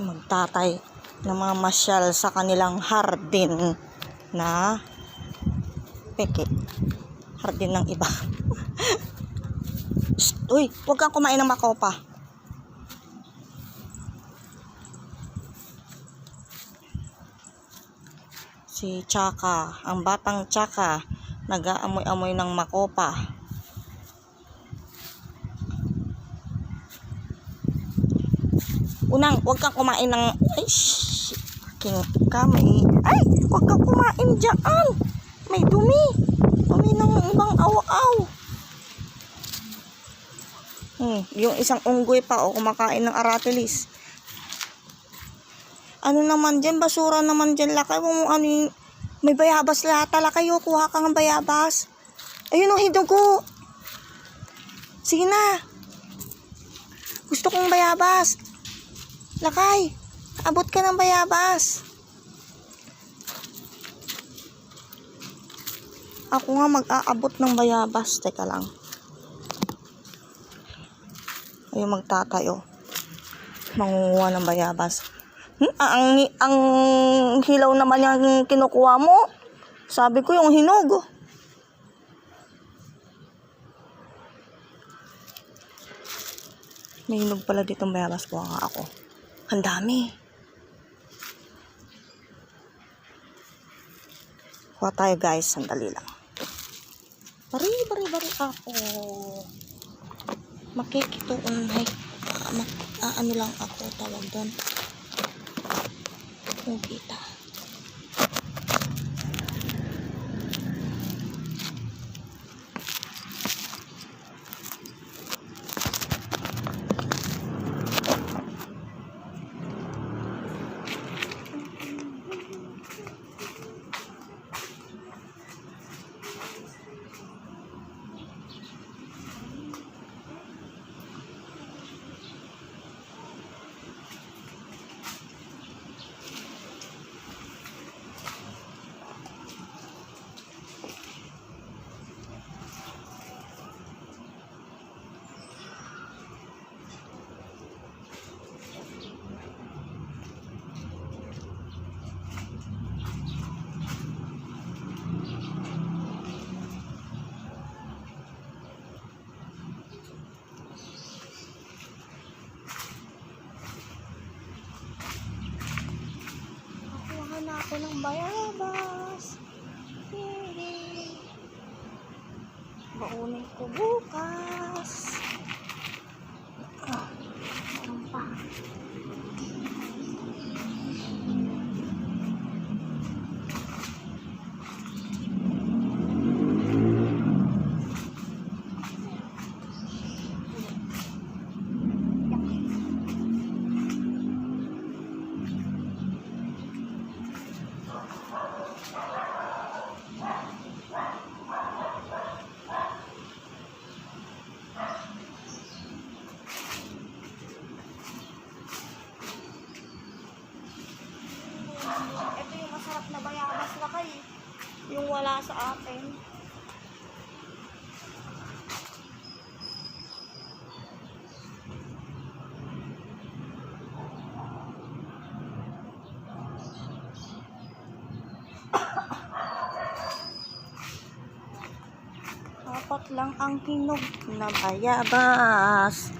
magtatay ng mga masyal sa kanilang hardin na peke. Hardin ng iba. Uy, huwag kang kumain ng makopa. Si Chaka, ang batang Chaka, nag-aamoy-amoy ng makopa. Unang, huwag kang kumain ng... Ay, shh! Aking kamay. Ay, huwag kang kumain dyan. May dumi. Dumi ng ibang aw-aw. Hmm, yung isang unggoy pa o kumakain ng aratilis. Ano naman dyan? Basura naman dyan. Lakay mo ano yung... May bayabas lahat. Tala kayo. Kuha ka ng bayabas. Ayun ang hidugo. Sige na. Gusto kong bayabas. Lakay. Abot ka ng bayabas. Ako nga mag-aabot ng bayabas. Teka lang. Ayun magtatayo. Mangunguha ng bayabas. Hmm? Ang, ang hilaw naman yung kinukuha mo. Sabi ko yung hinog. May hinog pala dito bayabas po nga ako. Ang dami. Kuha tayo guys. Sandali lang. Bari, bari, bari ako. Makikituon. Ay, ah, mak, ah, ano lang ako tawag doon. Kung kita. Nakuha na ako ng bayabas. Yay! Baunin ko bukas. Ah, meron pa. Ito yung masarap na bayabas na kay. Yung wala sa akin. Apat lang ang hinog na bayabas.